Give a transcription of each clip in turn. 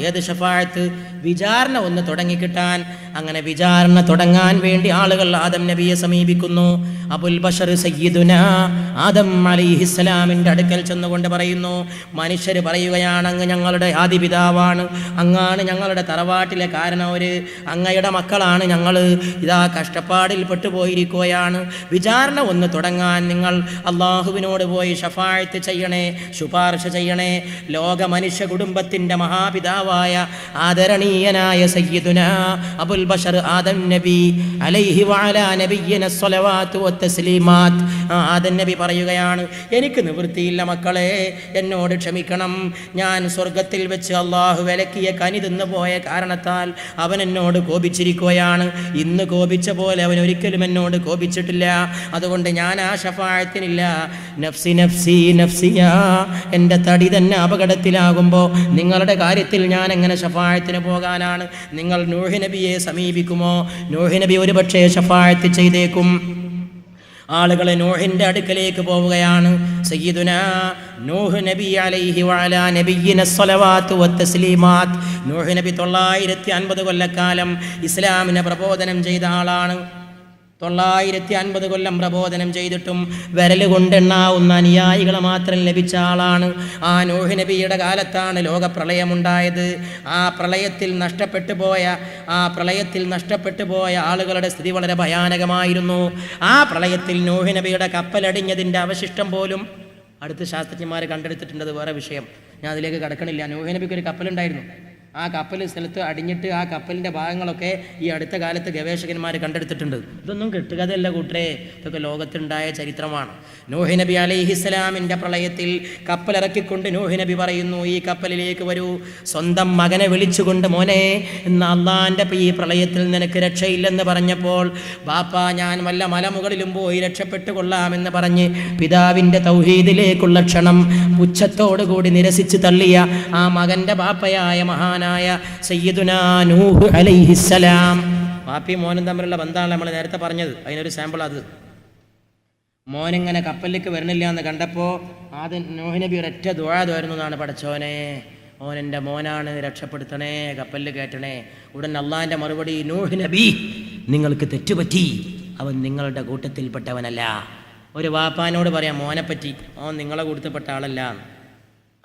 ഏത് ഷഫാഴത്ത് വിചാരണ ഒന്ന് തുടങ്ങിക്കിട്ടാൻ. അങ്ങനെ വിചാരണ തുടങ്ങാൻ വേണ്ടി ആളുകൾ ആദം നബിയെ സമീപിക്കുന്നു. അബുൽ ബഷർ സയ്യിദുന ആദം അലിഹിസ്സലാമിന്റെ അടുക്കൽ ചെന്നുകൊണ്ട് പറയുന്നു മനുഷ്യർ പറയുകയാണ് അങ്ങ് ഞങ്ങളുടെ ആദിപിതാവാണ്. അങ്ങാണ് ഞങ്ങളുടെ തറവാട്ടിലെ കാരണവര്. അങ്ങയുടെ മക്കളാണ് ഞങ്ങൾ ഇതാ കഷ്ടപ്പാടിൽ പെട്ടുപോയിരിക്കുകയാണ്. വിചാരണ ഒന്ന് തുടങ്ങാൻ നിങ്ങൾ അള്ളാഹുവിനോട് പോയി ഷഫാഴത്ത് ചെയ്യണേ ശുപാർശ ചെയ്യണേ. ലോക മനുഷ്യ കുടുംബത്തിന്റെ മഹാപിതാവായ ആദരണീയനായ സയ്യിദുന അബുൽ ബഷർ ആദം നബി അലൈഹി വഅലാ നബിയ്യന സ്വലവാത്തു വത്തസ്ലീമാത്ത് ആദൻ ആദം നബി പറയുകയാണ് എനിക്ക് നിവൃത്തിയില്ല മക്കളെ എന്നോട് ക്ഷമിക്കണം. ഞാൻ സ്വർഗത്തിൽ വെച്ച് അള്ളാഹു വിലക്കിയ കനി തിന്നു പോയ കാരണത്താൽ അവൻ എന്നോട് കോപിച്ചിരിക്കുകയാണ്. ഇന്ന് കോപിച്ച പോലെ അവൻ ഒരിക്കലും എന്നോട് കോപിച്ചിട്ടില്ല. അതുകൊണ്ട് ഞാൻ ആ ഷഫായത്തിനില്ല നഫ്സി നഫ്സി നഫ്സിയ. എന്റെ തടി തന്നെ അപകടത്തിലാകുമ്പോൾ നിങ്ങളുടെ കാര്യത്തിൽ ഞാൻ എങ്ങനെ ഷഫായത്തിന് പോകാനാണ്? നിങ്ങൾ നൂഹ് നബിയെ സമീപിക്കുമോ? നൂഹ് നബി ഒരു പക്ഷേ ഷഫായത്ത് ചെയ്തേക്കും. ആളുകളെ നോഹിന്റെ അടുക്കലേക്ക് പോവുകയാണ്. സയ്യിദുന നബി അലൈഹി നബി തൊള്ളായിരത്തി അൻപത് കൊല്ലക്കാലം ഇസ്ലാമിനെ പ്രബോധനം ചെയ്ത ആളാണ്. തൊള്ളായിരത്തി അൻപത് കൊല്ലം പ്രബോധനം ചെയ്തിട്ടും വിരൽ കൊണ്ടെണ്ണാവുന്ന അനുയായികളെ മാത്രം ലഭിച്ച ആളാണ് ആ നൂഹ് നബിയുടെ കാലത്താണ് ലോകപ്രളയമുണ്ടായത്. ആ പ്രളയത്തിൽ നഷ്ടപ്പെട്ടു പോയ ആ പ്രളയത്തിൽ നഷ്ടപ്പെട്ടു പോയ ആളുകളുടെ സ്ഥിതി വളരെ ഭയാനകമായിരുന്നു. ആ പ്രളയത്തിൽ നൂഹ് നബിയുടെ കപ്പലടിഞ്ഞതിന്റെ അവശിഷ്ടം പോലും അടുത്ത ശാസ്ത്രജ്ഞന്മാർ കണ്ടെടുത്തിട്ടുണ്ട്. അത് വേറെ വിഷയം. ഞാൻ അതിലേക്ക് കടക്കണില്ല. നൂഹ് നബിക്ക് ഒരു കപ്പലുണ്ടായിരുന്നു. ആ കപ്പൽ സ്ഥലത്ത് അടിഞ്ഞിട്ട് ആ കപ്പലിന്റെ ഭാഗങ്ങളൊക്കെ ഈ അടുത്ത കാലത്ത് ഗവേഷകന്മാർ കണ്ടെടുത്തിട്ടുണ്ട്. ഇതൊന്നും കിട്ടുകതല്ല കൂട്ടരെ. ഇതൊക്കെ ലോകത്തുണ്ടായ ചരിത്രമാണ്. നൂഹി നബി അലൈഹിസ്സലാമിന്റെ പ്രളയത്തിൽ കപ്പലിറക്കിക്കൊണ്ട് നൂഹി നബി പറയുന്നു ഈ കപ്പലിലേക്ക് വരൂ. സ്വന്തം മകനെ വിളിച്ചുകൊണ്ട് മോനെ ഇന്ന് അള്ളാന്റെ ഈ പ്രളയത്തിൽ നിനക്ക് രക്ഷയില്ലെന്ന് പറഞ്ഞപ്പോൾ ബാപ്പ ഞാൻ വല്ല മലമുകളിലും പോയി രക്ഷപ്പെട്ടു കൊള്ളാമെന്ന് പറഞ്ഞ് പിതാവിന്റെ തൗഹീദിലേക്കുള്ള ക്ഷണം പുച്ഛത്തോടുകൂടി നിരസിച്ച് തള്ളിയ ആ മകന്റെ ബാപ്പയായ മഹാനായ സയ്യിദുനാ നൂഹ് അലൈഹിസ്സലാം വാപ്പിയും മോനും തമ്മിലുള്ള ബന്ധമാണ് നമ്മൾ നേരത്തെ പറഞ്ഞത്. അതിനൊരു സാമ്പിൾ അത്. മോനിങ്ങനെ കപ്പലിലേക്ക് വരണില്ല എന്ന് കണ്ടപ്പോൾ ആദ്യം നോഹിനബി ഒരൊറ്റ ദുഴാതുമായിരുന്നു എന്നാണ് പഠിച്ചോനെ ഓൻ എന്റെ മോനാണ് രക്ഷപ്പെടുത്തണേ കപ്പലിൽ കയറ്റണേ. ഉടൻ അള്ളാഹിന്റെ മറുപടി നൂഹ് നബി നിങ്ങൾക്ക് തെറ്റുപറ്റി. അവൻ നിങ്ങളുടെ കൂട്ടത്തിൽപ്പെട്ടവനല്ല. ഒരു വാപ്പാനോട് പറയാം മോനെപ്പറ്റി ഓൻ നിങ്ങളെ കൂട്ടത്തിൽപ്പെട്ട ആളല്ല.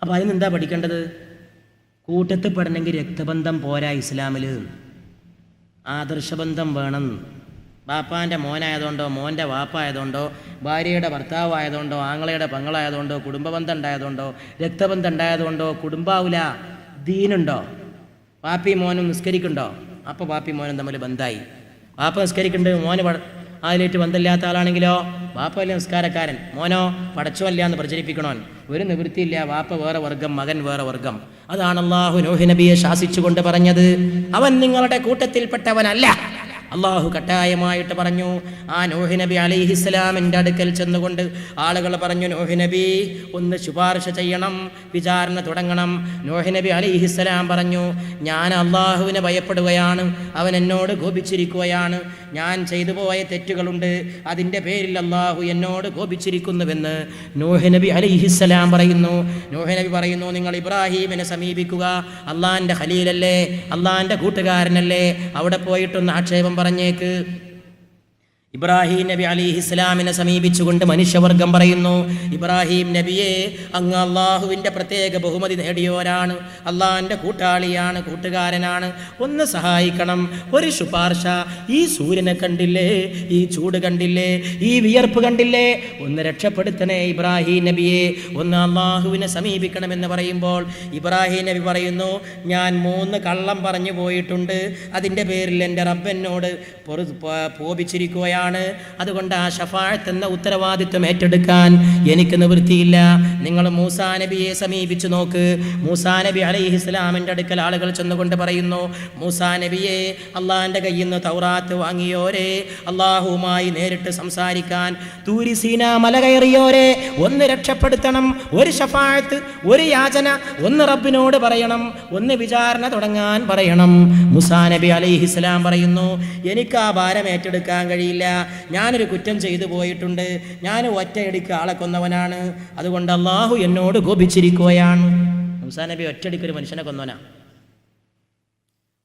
അപ്പോൾ അതിനെന്താ പഠിക്കേണ്ടത്? കൂട്ടത്തിൽ പെടണമെങ്കിൽ രക്തബന്ധം പോരാ ഇസ്ലാമിൽ ആദർശബന്ധം വേണം. ബാപ്പാന്റെ മോനായതുകൊണ്ടോ മോന്റെ വാപ്പായതുകൊണ്ടോ ഭാര്യയുടെ ഭർത്താവായതുകൊണ്ടോ ആങ്ങളയുടെ പെങ്ങളായതുകൊണ്ടോ കുടുംബബന്ധം ഉണ്ടായതുകൊണ്ടോ രക്തബന്ധം ഉണ്ടായതുകൊണ്ടോ കുടുംബാവില്ല ദീനുണ്ടോ? പാപ്പി മോനും നിസ്കരിക്കുന്നുണ്ടോ? അപ്പോൾ പാപ്പി മോനും തമ്മിൽ ബന്ധമായി പാപ്പ നിസ്കരിക്കുന്നുണ്ട് മോന് അതിലേറ്റ് ബന്ധമില്ലാത്ത ആളാണെങ്കിലോ? വാപ്പല്ലേ നിസ്കാരക്കാരൻ. മോനോ പടച്ചോല്ല എന്ന് പ്രചരിപ്പിക്കണോൻ. ഒരു നിവൃത്തിയില്ല. വാപ്പ വേറെ വർഗം മകൻ വേറെ വർഗം. അതാണ് അള്ളാഹു നോഹി നബിയെ ശാസിച്ചുകൊണ്ട് പറഞ്ഞത്. അവൻ നിങ്ങളുടെ കൂട്ടത്തിൽപ്പെട്ടവനല്ല. അള്ളാഹു കട്ടായമായിട്ട് പറഞ്ഞു ആ നോഹി നബി അലിഹിസ്ലാമിന്റെ അടുക്കൽ ചെന്നുകൊണ്ട് ആളുകൾ പറഞ്ഞു നോഹി നബി ഒന്ന് ശുപാർശ ചെയ്യണം വിചാരണ തുടങ്ങണം. നോഹി നബി അലിഹിസ്ലാം പറഞ്ഞു ഞാൻ അള്ളാഹുവിനെ ഭയപ്പെടുകയാണ് അവൻ എന്നോട് കോപിച്ചിരിക്കുകയാണ് ഞാൻ ചെയ്തു പോയ തെറ്റുകളുണ്ട് അതിന്റെ പേരിൽ അള്ളാഹു എന്നോട് കോപിച്ചിരിക്കുന്നുവെന്ന്. നോഹി നബി അലിഹിസ്സലാം പറയുന്നു നോഹി നബി പറയുന്നു നിങ്ങൾ ഇബ്രാഹീമിനെ സമീപിക്കുക അള്ളാഹിന്റെ ഖലീലല്ലേ അള്ളാഹിന്റെ കൂട്ടുകാരനല്ലേ അവിടെ പോയിട്ടൊന്ന് ആക്ഷേപം പറഞ്ഞേക്ക്. ഇബ്രാഹിം നബി അലി ഇസ്ലാമിനെ സമീപിച്ചുകൊണ്ട് മനുഷ്യവർഗം പറയുന്നു ഇബ്രാഹിം നബിയെ അങ്ങ് അള്ളാഹുവിന്റെ പ്രത്യേക ബഹുമതി നേടിയവരാണ് അള്ളാഹിന്റെ കൂട്ടാളിയാണ് കൂട്ടുകാരനാണ്. ഒന്ന് സഹായിക്കണം. ഒരു ശുപാർശ. ഈ സൂര്യനെ കണ്ടില്ലേ? ഈ ചൂട് കണ്ടില്ലേ? ഈ വിയർപ്പ് കണ്ടില്ലേ? ഒന്ന് രക്ഷപ്പെടുത്തണേ ഇബ്രാഹിം നബിയെ. ഒന്ന് അള്ളാഹുവിനെ സമീപിക്കണമെന്ന് പറയുമ്പോൾ ഇബ്രാഹിം നബി പറയുന്നു ഞാൻ മൂന്ന് കള്ളം പറഞ്ഞു പോയിട്ടുണ്ട്. അതിന്റെ പേരിൽ എന്റെ റബ്ബനോട് പൊറു പ- കോപിച്ചിരിക്കുകയാണ് അതുകൊണ്ട് ആ ഷഫാഴത്ത് എന്ന ഉത്തരവാദിത്വം ഏറ്റെടുക്കാൻ എനിക്ക് നിവൃത്തിയില്ല. നിങ്ങൾ മൂസാ നബിയെ സമീപിച്ചു നോക്ക്. മൂസാ നബി അലൈഹി ഇസ്ലാമിന്റെ അടുക്കൽ ആളുകൾ ചെന്നുകൊണ്ട് പറയുന്നു മൂസാ നബിയെ അള്ളാഹിന്റെ കയ്യിൽ നിന്ന് തൗറാത്ത് വാങ്ങിയോരെ. അള്ളാഹുവുമായി നേരിട്ട് സംസാരിക്കാൻ തൂരിസീന മല കയറിയോരെ. ഒന്ന് രക്ഷപ്പെടുത്തണം ഒരു ഷഫാഴത്ത് ഒരു യാചന ഒന്ന് റബ്ബിനോട് പറയണം ഒന്ന് വിചാരണ തുടങ്ങാൻ പറയണം. മുസാ നബി അലൈഹി ഇസ്ലാം പറയുന്നു എനിക്ക് ആ ഭാരം ഏറ്റെടുക്കാൻ കഴിയില്ല. ഞാനൊരു കുറ്റം ചെയ്തു പോയിട്ടുണ്ട്. ഞാൻ ഒറ്റയടിക്ക് ആളെ കൊന്നവനാണ്. അതുകൊണ്ട് അള്ളാഹു എന്നോട് കോപിച്ചിരിക്കുകയാണ്. മൂസാ നബി ഒറ്റയടിക്ക് ഒരു മനുഷ്യനെ കൊന്നവനാ.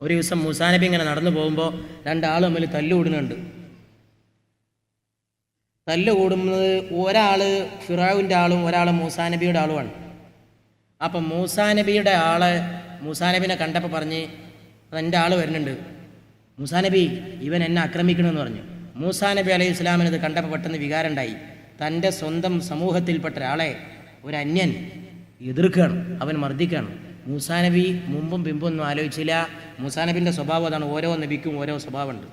ഒരു ദിവസം മൂസാ നബി ഇങ്ങനെ നടന്നു പോകുമ്പോൾ രണ്ടാൾ തമ്മിൽ തല്ലുകൂടുന്നുണ്ട് തല്ല് കൂടുന്നത് ഒരാൾ ഫിറാവിന്റെ ആളും ഒരാൾ മൂസാ നബിയുടെ ആളുമാണ്. അപ്പം മൂസാ നബിയുടെ ആൾ മൂസാ നബിനെ കണ്ടപ്പോൾ പറഞ്ഞ് എന്റെ ആൾ വരുന്നുണ്ട്. മൂസാ നബി ഇവൻ എന്നെ ആക്രമിക്കണമെന്ന് പറഞ്ഞു. മൂസാ നബി അലൈഹി ഇസ്ലാമിനത് കണ്ടപ്പോൾ പെട്ടെന്ന് വികാരമുണ്ടായി. തന്റെ സ്വന്തം സമൂഹത്തിൽപ്പെട്ട ഒരാളെ ഒരു അന്യൻ എതിർക്കുകയാണ് അവൻ മർദ്ദിക്കുകയാണ്. മൂസാ നബി മുമ്പും ഒന്നും ആലോചിച്ചില്ല. മൂസാ നബിന്റെ സ്വഭാവം അതാണ് ഓരോ നബിക്കും ഓരോ സ്വഭാവമുണ്ട്.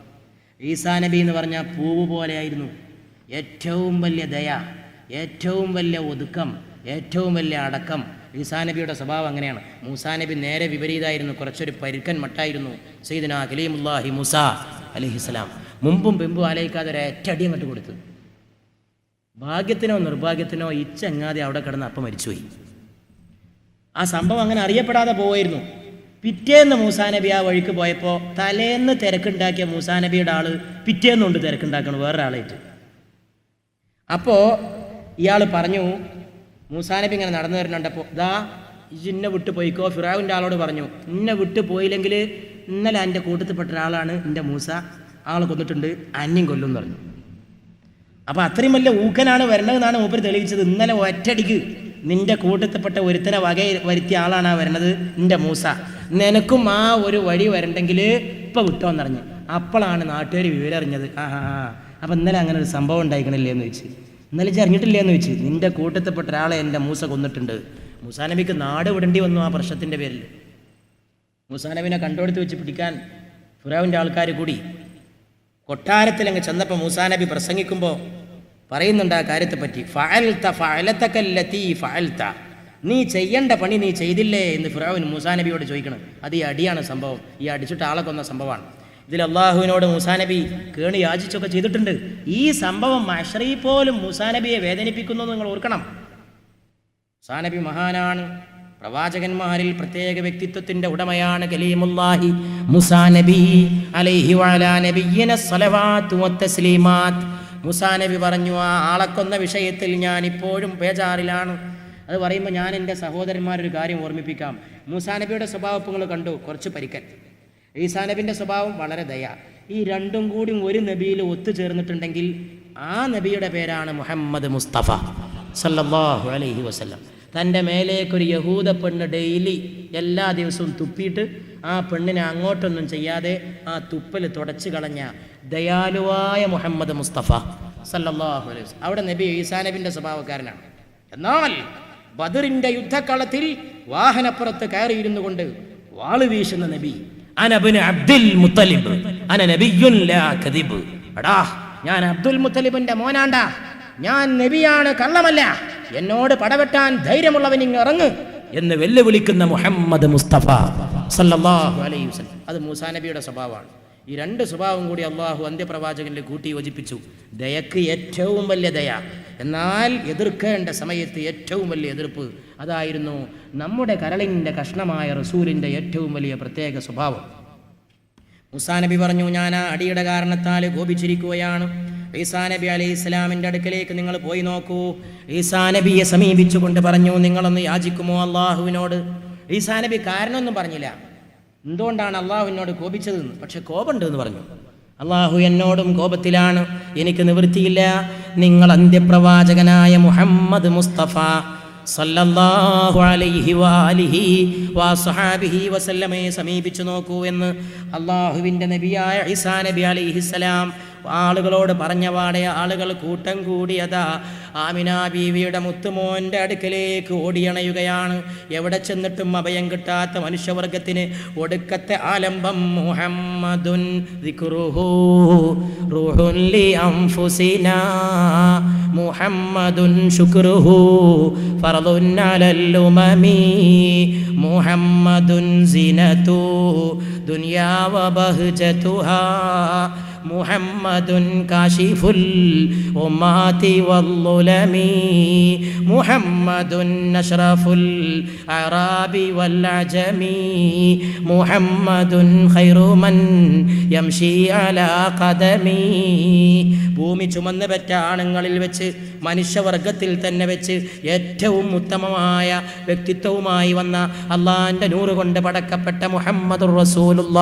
ഈസാ നബി എന്ന് പറഞ്ഞാൽ പൂവ് പോലെയായിരുന്നു. ഏറ്റവും വലിയ ദയ ഏറ്റവും വലിയ ഒതുക്കം ഏറ്റവും വലിയ അടക്കം ഈസാ നബിയുടെ സ്വഭാവം അങ്ങനെയാണ്. മൂസാ നബി നേരെ വിപരീതമായിരുന്നു കുറച്ചൊരു പരുക്കൻ മട്ടായിരുന്നു. സെയ്ദിന കലീമുല്ലാഹി മുസ അലിഹിസ്ലാം മുമ്പും പിമ്പും ആലോചിക്കാതെ ഒരു ഏറ്റടി അങ്ങോട്ട് കൊടുത്തു. ഭാഗ്യത്തിനോ നിർഭാഗ്യത്തിനോ ഇച്ചങ്ങാതെ അവിടെ കിടന്ന് അപ്പം മരിച്ചുപോയി. ആ സംഭവം അങ്ങനെ അറിയപ്പെടാതെ പോവായിരുന്നു. പിറ്റേന്ന് മൂസാനബി ആ വഴിക്ക് പോയപ്പോൾ തലേന്ന് തിരക്കുണ്ടാക്കിയ മൂസാനബിയുടെ ആൾ പിറ്റേന്നുണ്ട് തിരക്കുണ്ടാക്കണം വേറൊരാളായിട്ട്. അപ്പോ ഇയാൾ പറഞ്ഞു മൂസാനബി ഇങ്ങനെ നടന്നു വരുന്നുണ്ടപ്പോൾ ദാ ഇന്നെ വിട്ട് പോയിക്കോ. ഫിറാവിന്റെ ആളോട് പറഞ്ഞു ഇന്നെ വിട്ട് പോയില്ലെങ്കിൽ ഇന്നലെ എന്റെ കൂട്ടത്തിൽപ്പെട്ട ഒരാളാണ് എന്റെ മൂസ. ആളെ കൊന്നിട്ടുണ്ട് അന്യം കൊല്ലും എന്ന് പറഞ്ഞു. അപ്പോൾ അത്രയും വലിയ ഊക്കനാണ് വരണതെന്നാണ് മൂപ്പര് തെളിയിച്ചത്. ഇന്നലെ ഒറ്റടിക്ക് നിന്റെ കൂട്ടത്തിൽപ്പെട്ട ഒരുത്തനെ വക വരുത്തിയ ആളാണ് ആ വരണത് നിന്റെ മൂസ. നിനക്കും ആ ഒരു വഴി വരണ്ടെങ്കിൽ ഇപ്പം പറഞ്ഞു. അപ്പോഴാണ് നാട്ടുകാർ വിവരം അറിഞ്ഞത് ആ ആ. അപ്പം ഇന്നലെ അങ്ങനെ ഒരു സംഭവം ഉണ്ടായിക്കണില്ലേ എന്ന് വെച്ച് ഇന്നലെ അറിഞ്ഞിട്ടില്ലേ എന്ന് വെച്ച് നിന്റെ കൂട്ടത്തിൽപ്പെട്ട ഒരാളെ എന്റെ മൂസ കൊന്നിട്ടുണ്ട്. മുസാനബിക്ക് നാട് വിടേണ്ടി വന്നു ആ പ്രശ്നത്തിന്റെ പേരിൽ. മുസാനബിനെ കണ്ടുകൊടുത്ത് വെച്ച് പിടിക്കാൻ ഫുറാവിന്റെ ആൾക്കാർ കൂടി കൊട്ടാരത്തിൽ അങ്ങ് ചെന്നപ്പോൾ മൂസാ നബി പ്രസംഗിക്കുമ്പോൾ പറയുന്നുണ്ട് ആ കാര്യത്തെപ്പറ്റി ഫഅൽത ഫഅലതകല്ലതി ഫഅൽത. നീ ചെയ്യേണ്ട പണി നീ ചെയ്തില്ലേ എന്ന് ഫിറാവിൻ മൂസാ നബിയോട് ചോദിക്കണം. അത് ഈ അടിയാണ് സംഭവം. ഈ അടിച്ചിട്ട് ആളെ കൊന്ന സംഭവമാണ്. ഇതിൽ അള്ളാഹുവിനോട് മൂസാ നബി കേണി യാചിച്ചൊക്കെ ചെയ്തിട്ടുണ്ട്. ഈ സംഭവം മഷറി പോലും മൂസാ നബിയെ വേദനിപ്പിക്കുന്നു നിങ്ങൾ ഓർക്കണം. മൂസാ നബി മഹാനാണ്. പ്രവാചകന്മാരിൽ പ്രത്യേക വ്യക്തിത്വത്തിന്റെ ഉടമയാണ് കലീമുല്ലാഹി മുസാ നബി അലൈഹി വഅലാ നബിയ്യിന സ്വലവാത്തു വത്തസ്ലീമാത്ത് മുസാ നബി പറഞ്ഞു ആ ആളക്കൊന്ന വിഷയത്തിൽ ഞാൻ ഇപ്പോഴും ബേജാറിലാണ്. അത് പറയുമ്പോൾ ഞാൻ എന്റെ സഹോദരന്മാരൊരു കാര്യം ഓർമ്മിപ്പിക്കാം. മൂസാ നബിയുടെ നിങ്ങൾ കണ്ടു കുറച്ച് പരിക്കൻ. ഈസാ നബിന്റെ സ്വഭാവം വളരെ ദയ. ഈ രണ്ടും കൂടി ഒരു നബിയിൽ ഒത്തുചേർന്നിട്ടുണ്ടെങ്കിൽ ആ നബിയുടെ പേരാണ് മുഹമ്മദ് മുസ്തഫ. സല്ലല്ലാഹു അലൈഹി വസല്ലം. തന്റെ മേലേക്കൊരു യഹൂദ പെണ്ണ് ഡെയിലി എല്ലാ ദിവസവും തുപ്പിയിട്ട് ആ പെണ്ണിനെ അങ്ങോട്ടൊന്നും ചെയ്യാതെ ആ തുപ്പൽ തുടച്ചു കളഞ്ഞ ദയാലുവായ മുഹമ്മദ് മുസ്തഫ സല്ലാഹു അലൈഹി അവിടെ നബി ഈസാ നബിന്റെ സ്വഭാവക്കാരനാണ്. എന്നാൽ ബദറിന്റെ യുദ്ധക്കളത്തിൽ വാഹനപ്പുറത്ത് കയറിയിരുന്നു കൊണ്ട് വാൾ വീശുന്ന നബി അബ്ദുൽ മുത്തലിബ് അന എടാ ഞാൻ അബ്ദുൽ മുത്തലിബിന്റെ മോനാണ്ട. ഞാൻ നബിയാണ് കള്ളമല്ല. എന്നോട് പടവെട്ടാൻ ധൈര്യമുള്ളവൻ ഇങ്ങ് ഇറങ്ങ് എന്ന് വെല്ലുവിളിക്കുന്ന മുഹമ്മദ് മുസ്തഫ സല്ലല്ലാഹു അലൈഹി വസല്ലം. അത് മൂസാ നബിയുടെ സ്വഭാവമാണ്. ഈ രണ്ട് സ്വഭാവം കൂടി അള്ളാഹു അന്ത്യപ്രവാചകനിൽ കൂട്ടി യോജിപ്പിച്ചു. ദയക്ക് ഏറ്റവും വലിയ ദയ. എന്നാൽ എതിർക്കേണ്ട സമയത്ത് ഏറ്റവും വലിയ എതിർപ്പ് അതായിരുന്നു നമ്മുടെ കരളിന്റെ കഷ്ണമായ റസൂലിന്റെ ഏറ്റവും വലിയ പ്രത്യേക സ്വഭാവം. മുസാ നബി പറഞ്ഞു ഞാൻ ആ അടിയുടെ കാരണത്താൽ കോപിച്ചിരിക്കുകയാണ്. ഈസാ നബി അലൈഹി ഇസ്ലാമിന്റെ അടുക്കലേക്ക് നിങ്ങൾ പോയി നോക്കൂ. ഈസാ നബിയെ സമീപിച്ചുകൊണ്ട് പറഞ്ഞു നിങ്ങളൊന്ന് യാചിക്കുമോ അള്ളാഹുവിനോട് ഈസാ നബി കാരണമൊന്നും പറഞ്ഞില്ല. എന്തുകൊണ്ടാണ് അള്ളാഹുവിനോട് കോപിച്ചതെന്ന്? പക്ഷെ കോപമുണ്ട് എന്ന് പറഞ്ഞു. അള്ളാഹു എന്നോടും കോപത്തിലാണ്. എനിക്ക് നിവൃത്തിയില്ല. നിങ്ങൾ അന്ത്യപ്രവാചകനായ മുഹമ്മദ് മുസ്തഫ. സല്ലല്ലാഹു അലൈഹി വാലിഹി വാസഹാബിഹി വസല്ലമയെ സമീപിച്ചു നോക്കൂ എന്ന് അള്ളാഹുവിന്റെ നബിയായ ഇസാ നബി അലൈഹിസ്സലാം ആളുകളോട് പറഞ്ഞ പാടെ ആളുകൾ കൂട്ടം കൂടിയതാ ആമിന ബീവിയുടെ മുത്തുമോന്റെ അടുക്കലേക്ക് ഓടിയണയുകയാണ്. എവിടെ ചെന്നിട്ടും അഭയം കിട്ടാത്ത മനുഷ്യവർഗത്തിന് ഒടുക്കത്തെ ആലംബം മുഹമ്മദുൻ റൂഹുൻ ലി അൻഫുസിനാ محمد شكره فرض على الأمم. محمد زينة دنيا وبهجتها. മുഹമ്മദുൻ കാശിഫുൽ ഉമാതി വല്ലുലമി മുഹമ്മദുൻ അഷ്റഫുൽ അറാബി വല്ലജമി മുഹമ്മദുൻ ഖൈറുമൻ യംഷി അലാ ഖദമി. ഭൂമി ചുമന്ന് പറ്റ ആണുങ്ങളിൽ വെച്ച് മനുഷ്യവർഗത്തിൽ തന്നെ വെച്ച് ഏറ്റവും ഉത്തമമായ വ്യക്തിത്വവുമായി വന്ന അള്ളാന്റെ നൂറ് കൊണ്ട് പടക്കപ്പെട്ട മുഹമ്മദുർ റസൂലുള്ള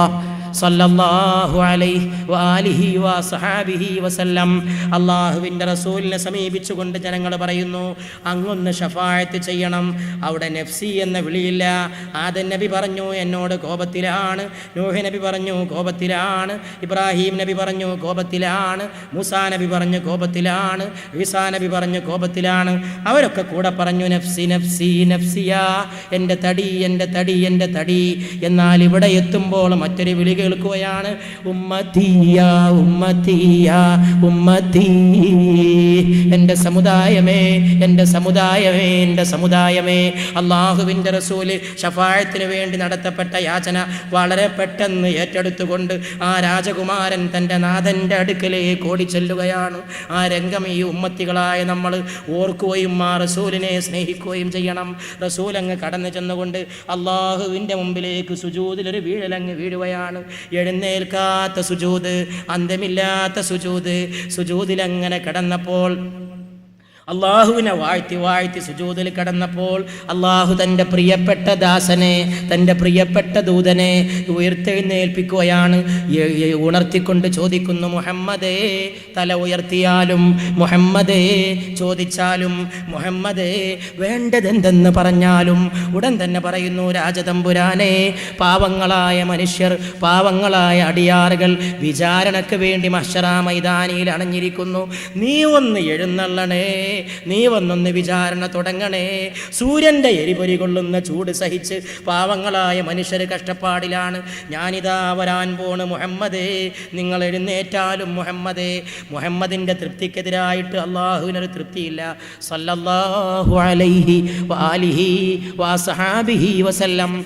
സല്ലല്ലാഹു അലൈഹി സഹാബിഹി വസല്ലം. അള്ളാഹുവിന്റെ റസൂലിനെ സമീപിച്ചുകൊണ്ട് ജനങ്ങൾ പറയുന്നു അങ്ങൊന്ന് ഷഫായത്ത് ചെയ്യണം. അവിടെ നഫ്സി എന്ന വിളിയില്ല. ആദൻ നബി പറഞ്ഞു എന്നോട് കോപത്തിലാണ്. നൂഹ് നബി പറഞ്ഞു കോപത്തിലാണ്. ഇബ്രാഹിം നബി പറഞ്ഞു കോപത്തിലാണ്. മുസാ നബി പറഞ്ഞു കോപത്തിലാണ്. ഈസാ നബി പറഞ്ഞു കോപത്തിലാണ്. അവരൊക്കെ കൂടെ പറഞ്ഞു നഫ്സി നഫ്സി നഫ്സിയ. എന്റെ തടി എന്റെ തടി എന്റെ തടി. എന്നാൽ ഇവിടെ എത്തുമ്പോൾ മറ്റൊരു വിളി കേൾക്കുകയാണ്. ഉമ്മത്തീയ ഉമ്മത്തീയ ഉമ്മത്തീ എന്റെ സമുദായമേ എന്റെ സമുദായമേ എന്റെ സമുദായമേ. അള്ളാഹുവിന്റെ റസൂൽ ഷഫായത്തിന് വേണ്ടി നടത്തപ്പെട്ട യാചന വളരെ പെട്ടെന്ന് ഏറ്റെടുത്തുകൊണ്ട് ആ രാജകുമാരൻ തന്റെ നാഥന്റെ അടുക്കലേക്ക് ഓടിച്ചെല്ലുകയാണ്. ആ രംഗം ഈ ഉമ്മത്തികളായ നമ്മൾ ഓർക്കുകയും ആ റസൂലിനെ സ്നേഹിക്കുകയും ചെയ്യണം. റസൂലങ്ങ് കടന്നു ചെന്നുകൊണ്ട് അള്ളാഹുവിന്റെ മുമ്പിലേക്ക് സുജൂതിലൊരു വീഴലങ്ങ് വീഴുകയാണ്. എഴുന്നേൽക്കാത്ത സുജൂത് അന്തമില്ലാത്ത സുജൂത്. സുജൂതിലങ്ങനെ കിടന്നപ്പോൾ അള്ളാഹുവിനെ വാഴ്ത്തി വാഴ്ത്തി സുജൂതിൽ കടന്നപ്പോൾ അള്ളാഹു തന്റെ പ്രിയപ്പെട്ട ദാസനെ തന്റെ പ്രിയപ്പെട്ട ദൂതനെ ഉയർത്തെഴുന്നേൽപ്പിക്കുകയാണ്. ഉണർത്തിക്കൊണ്ട് ചോദിക്കുന്നു മുഹമ്മദേ തല ഉയർത്തിയാലും മുഹമ്മദേ ചോദിച്ചാലും മുഹമ്മദേ വേണ്ടതെന്തെന്ന് പറഞ്ഞാലും ഉടൻ തന്നെ പറയുന്നു രാജതമ്പുരാനെ പാവങ്ങളായ മനുഷ്യർ പാവങ്ങളായ അടിയാറുകൾ വിചാരണക്ക് വേണ്ടി മഷറാ മൈതാനിയിൽ അണഞ്ഞിരിക്കുന്നു. നീ ഒന്ന് എഴുന്നള്ളണേ. നീ വന്നൊന്ന് വിചാരണ തുടങ്ങണേ. സൂര്യന്റെ എരിപൊരി കൊള്ളുന്ന ചൂട് സഹിച്ച് പാവങ്ങളായ മനുഷ്യർ കഷ്ടപ്പാടിലാണ്. ഞാനിതാ വരാൻ പോണ് മുഹമ്മദേ. നിങ്ങൾ എഴുന്നേറ്റാലും മുഹമ്മദേ. മുഹമ്മദിന്റെ തൃപ്തിക്കെതിരായിട്ട് അള്ളാഹുവിനൊരു തൃപ്തിയില്ല. സല്ലല്ലാഹു അലൈഹി വാലിഹി വാസഹാബിഹി വസല്ലം.